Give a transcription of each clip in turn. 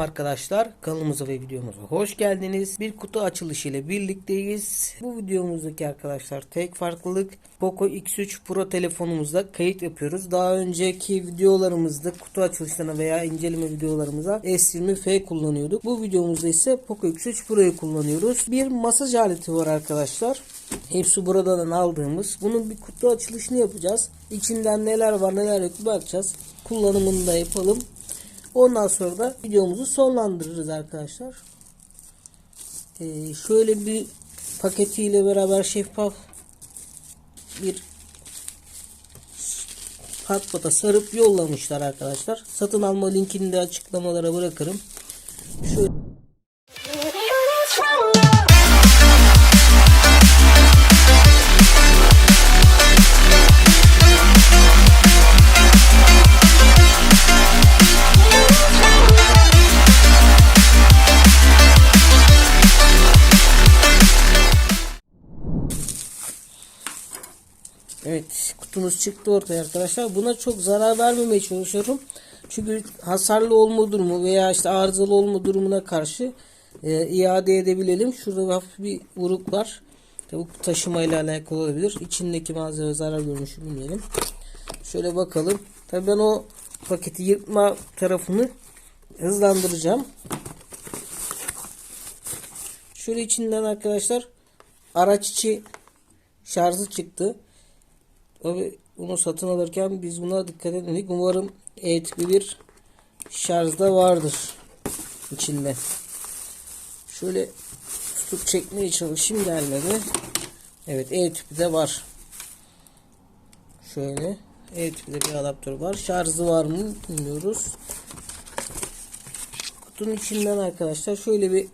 Selam arkadaşlar kanalımıza ve videomuza hoş geldiniz. Bir kutu açılışı ile birlikteyiz. Bu videomuzdaki arkadaşlar tek farklılık Poco X3 Pro telefonumuzda kayıt yapıyoruz. Daha önceki videolarımızda kutu açılışlarına veya inceleme videolarımıza S20F kullanıyorduk. Bu videomuzda ise Poco X3 Pro'yu kullanıyoruz. Bir masaj aleti var arkadaşlar. Hepsi buradan aldığımız. Bunun bir kutu açılışını yapacağız. İçinden neler var neler yok bakacağız. Kullanımını da yapalım. Ondan sonra da videomuzu sonlandırırız arkadaşlar. Ee, şöyle bir paketiyle beraber şeffaf bir kartpata sarıp yollamışlar arkadaşlar. Satın alma linkini de açıklamalara bırakırım. Şöyle kutumuz çıktı ortaya arkadaşlar. Buna çok zarar vermemeye çalışıyorum. Çünkü hasarlı olma durumu veya işte arızalı olma durumuna karşı e, iade edebilelim. Şurada hafif bir vuruk var. Tabi bu taşımayla alakalı olabilir. İçindeki malzeme zarar görmüş mü bilmeyelim. Şöyle bakalım. Tabi ben o paketi yırtma tarafını hızlandıracağım. Şöyle içinden arkadaşlar araç içi şarjı çıktı. Tabi bunu satın alırken biz buna dikkat etmedik. Umarım E bir şarjda vardır içinde. Şöyle tutup çekmeye çalışayım gelmedi. Evet E tipi de var. Şöyle E tipi de bir adaptör var. Şarjı var mı bilmiyoruz. Kutunun içinden arkadaşlar şöyle bir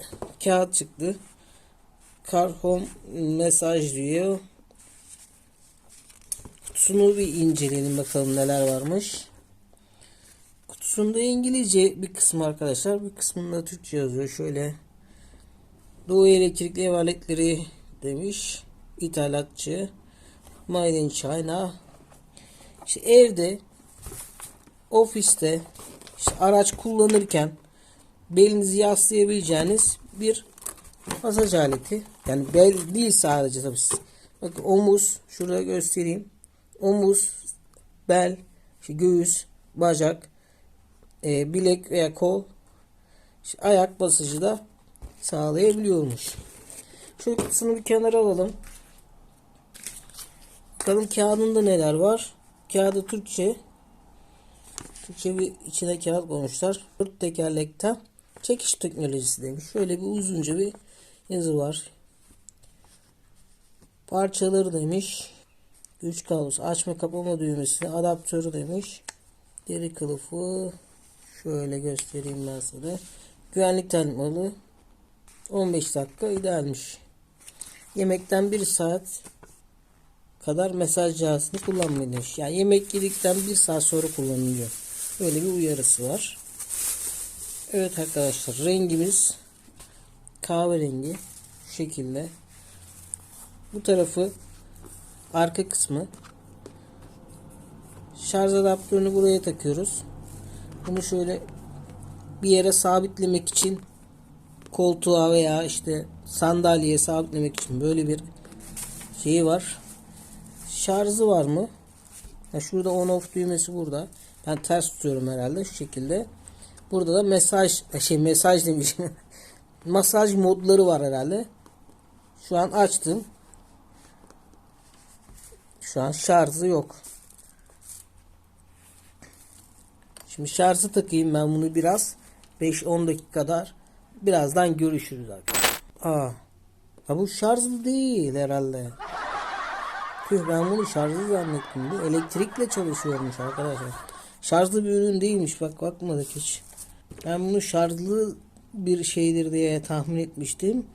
kağıt çıktı. Car Home mesaj diyor. Kutusunu bir inceleyelim bakalım neler varmış. Kutusunda İngilizce bir kısmı arkadaşlar. Bir kısmında Türkçe yazıyor. Şöyle Doğu elektrikli ev aletleri demiş. İthalatçı. Made in China. İşte evde ofiste işte araç kullanırken belinizi yaslayabileceğiniz bir masaj aleti. Yani bel değil sadece tabii. Bakın omuz şurada göstereyim. Omuz, bel, işte göğüs, bacak, e, bilek veya kol, işte ayak basıcı da sağlayabiliyormuş. Şu kutusunu bir kenara alalım. Bakalım kağıdında neler var. Kağıdı Türkçe. Türkçe bir içine kağıt koymuşlar. Dört tekerlekten çekiş teknolojisi demiş. Şöyle bir uzunca bir yazı var. Parçaları demiş. Güç kablosu, açma kapama düğmesi, adaptörü demiş. Deri kılıfı şöyle göstereyim ben size. Güvenlik talimatı 15 dakika idealmiş. Yemekten 1 saat kadar mesaj cihazını kullanmayın. Yani yemek yedikten 1 saat sonra kullanılıyor. Böyle bir uyarısı var. Evet arkadaşlar rengimiz kahverengi şekilde. Bu tarafı arka kısmı şarj adaptörünü buraya takıyoruz. Bunu şöyle bir yere sabitlemek için koltuğa veya işte sandalyeye sabitlemek için böyle bir şeyi var. Şarjı var mı? Ha şurada on off düğmesi burada. Ben ters tutuyorum herhalde şu şekilde. Burada da mesaj şey mesaj demişim. Masaj modları var herhalde. Şu an açtım. Şu an şarjı yok. Şimdi şarjı takayım ben bunu biraz. 5-10 dakika kadar. Birazdan görüşürüz arkadaşlar. Aa. Ha bu şarjlı değil herhalde. Tüh ben bunu şarjlı zannettim. Bu elektrikle çalışıyormuş arkadaşlar. Şarjlı bir ürün değilmiş. Bak bakmadık hiç. Ben bunu şarjlı bir şeydir diye tahmin etmiştim.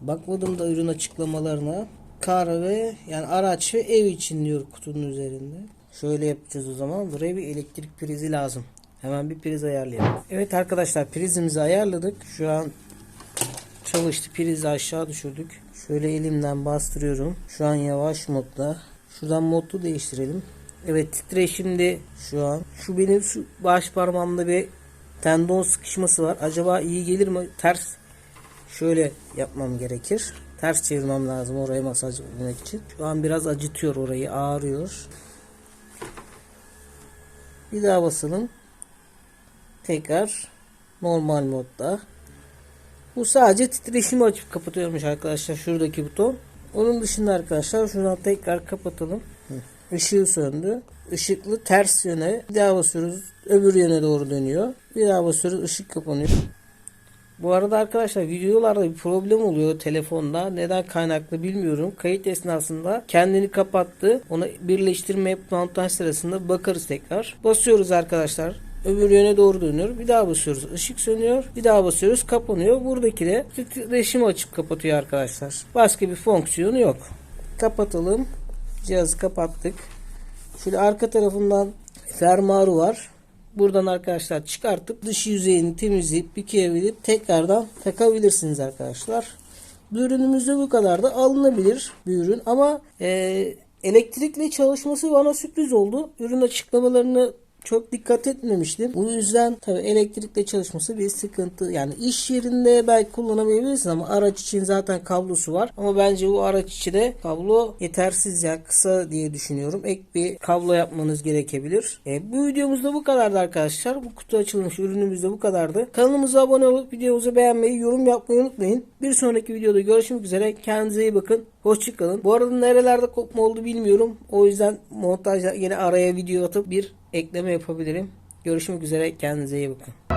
Bakmadım da ürün açıklamalarına. Kar ve yani araç ve ev için diyor kutunun üzerinde. Şöyle yapacağız o zaman. Buraya bir elektrik prizi lazım. Hemen bir priz ayarlayalım. Evet arkadaşlar prizimizi ayarladık. Şu an çalıştı. Prizi aşağı düşürdük. Şöyle elimden bastırıyorum. Şu an yavaş modda. Şuradan modu değiştirelim. Evet titreşimde şu an. Şu benim şu baş parmağımda bir tendon sıkışması var. Acaba iyi gelir mi? Ters şöyle yapmam gerekir. Ters çevirmem lazım oraya masaj yapmak için. Şu an biraz acıtıyor orayı. Ağrıyor. Bir daha basalım. Tekrar normal modda. Bu sadece titreşimi açıp kapatıyormuş arkadaşlar şuradaki buton. Onun dışında arkadaşlar şuradan tekrar kapatalım. Işığı söndü. Işıklı ters yöne bir daha basıyoruz. Öbür yöne doğru dönüyor. Bir daha basıyoruz. ışık kapanıyor. Bu arada arkadaşlar videolarda bir problem oluyor telefonda. Neden kaynaklı bilmiyorum. Kayıt esnasında kendini kapattı. Onu birleştirme montaj sırasında bakarız tekrar. Basıyoruz arkadaşlar. Öbür yöne doğru dönüyor. Bir daha basıyoruz. Işık sönüyor. Bir daha basıyoruz. Kapanıyor. Buradaki de titreşimi açıp kapatıyor arkadaşlar. Başka bir fonksiyonu yok. Kapatalım. Cihazı kapattık. Şöyle arka tarafından fermuarı var. Buradan arkadaşlar çıkartıp dış yüzeyini temizleyip büküyebilip tekrardan takabilirsiniz arkadaşlar. Bu ürünümüzde bu kadar da alınabilir bir ürün ama e, elektrikle çalışması bana sürpriz oldu. Ürün açıklamalarını çok dikkat etmemiştim. Bu yüzden tabii elektrikle çalışması bir sıkıntı. Yani iş yerinde belki kullanamayabilirsin ama araç için zaten kablosu var. Ama bence bu araç içi de kablo yetersiz ya kısa diye düşünüyorum. Ek bir kablo yapmanız gerekebilir. E, bu videomuzda bu kadardı arkadaşlar. Bu kutu açılmış ürünümüz de bu kadardı. Kanalımıza abone olup videomuzu beğenmeyi, yorum yapmayı unutmayın. Bir sonraki videoda görüşmek üzere. Kendinize iyi bakın. Hoşçakalın. Bu arada nerelerde kopma oldu bilmiyorum. O yüzden montajda yine araya video atıp bir ekleme yapabilirim. Görüşmek üzere. Kendinize iyi bakın.